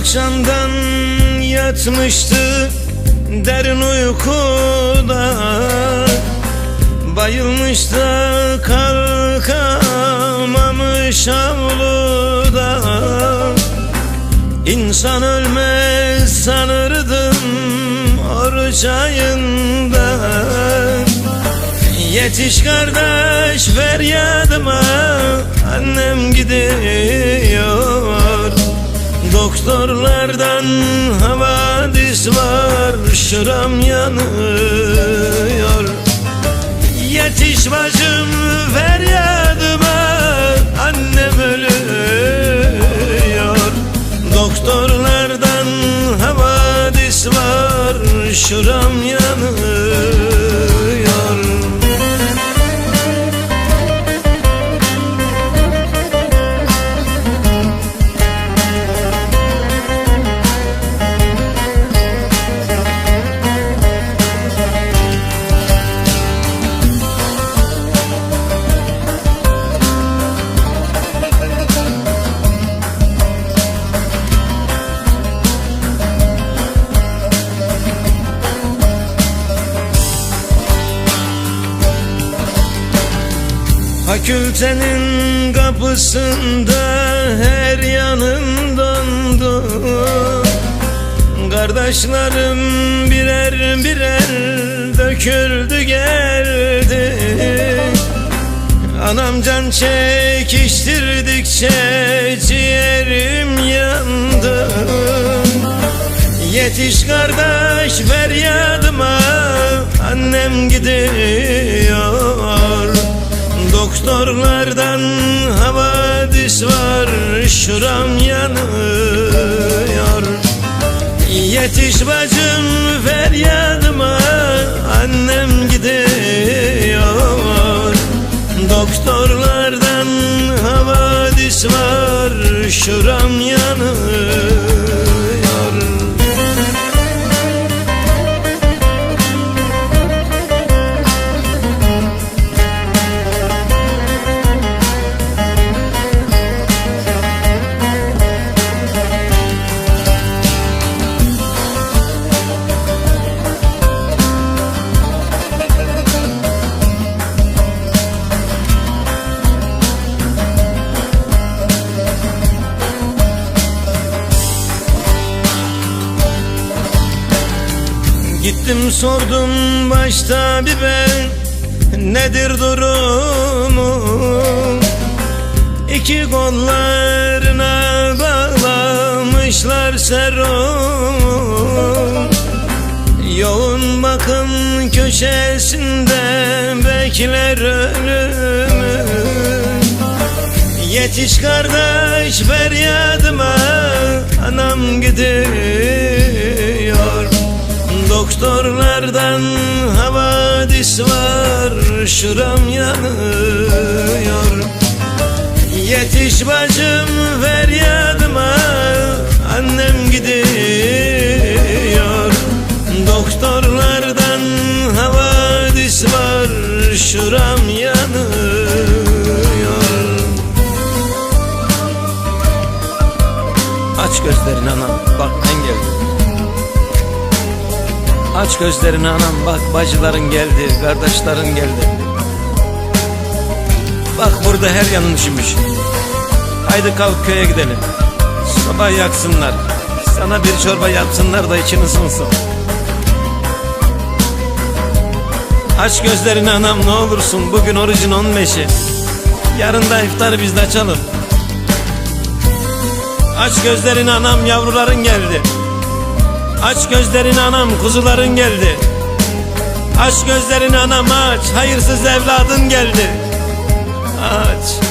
akşamdan yatmıştı derin uykuda. Bayılmış da kalkamamış avluda. İnsan ölmez sanırdım oruç ayında Yetiş kardeş feryadıma annem gidiyor Doktorlardan havadis var şuram yanıyor. Yetiş bacım feryadıma Fakültenin kapısında her yanım dondu Kardeşlerim birer birer döküldü geldi. Anam can çekiştirdikçe ciğerim yandı. Yetiş kardeş feryadıma annem gidiyor Doktorlardan havadis var şuram yanıyor. Yetiş bacım feryadıma annem gidiyor. Doktorlardan havadis var şuram yanıyor Gittim sordum başta bir ben Nedir durumu İki kollarına bağlamışlar serum Yoğun bakım köşesinde bekler ölümü. Yetiş kardeş feryadıma anam gidiyor Doktorlardan havadis var şuram yanıyor. Yetiş bacım feryadıma annem gidiyor. Doktorlardan havadis var şuram yanıyor. Aç gözlerini anam bak Aç gözlerini anam bak bacıların geldi kardeşlerin geldi. Bak burada her yanın üşümüş Haydi kalk köye gidelim. Sabah yaksınlar. Sana bir çorba yapsınlar da için ısınsın. Aç gözlerini anam ne olursun Bugün orucun 15'i Yarın da iftarı biz de açalım. Aç gözlerini anam yavruların geldi Aç gözlerini anam kuzuların geldi. Aç gözlerini anam aç. Hayırsız evladın geldi. Aç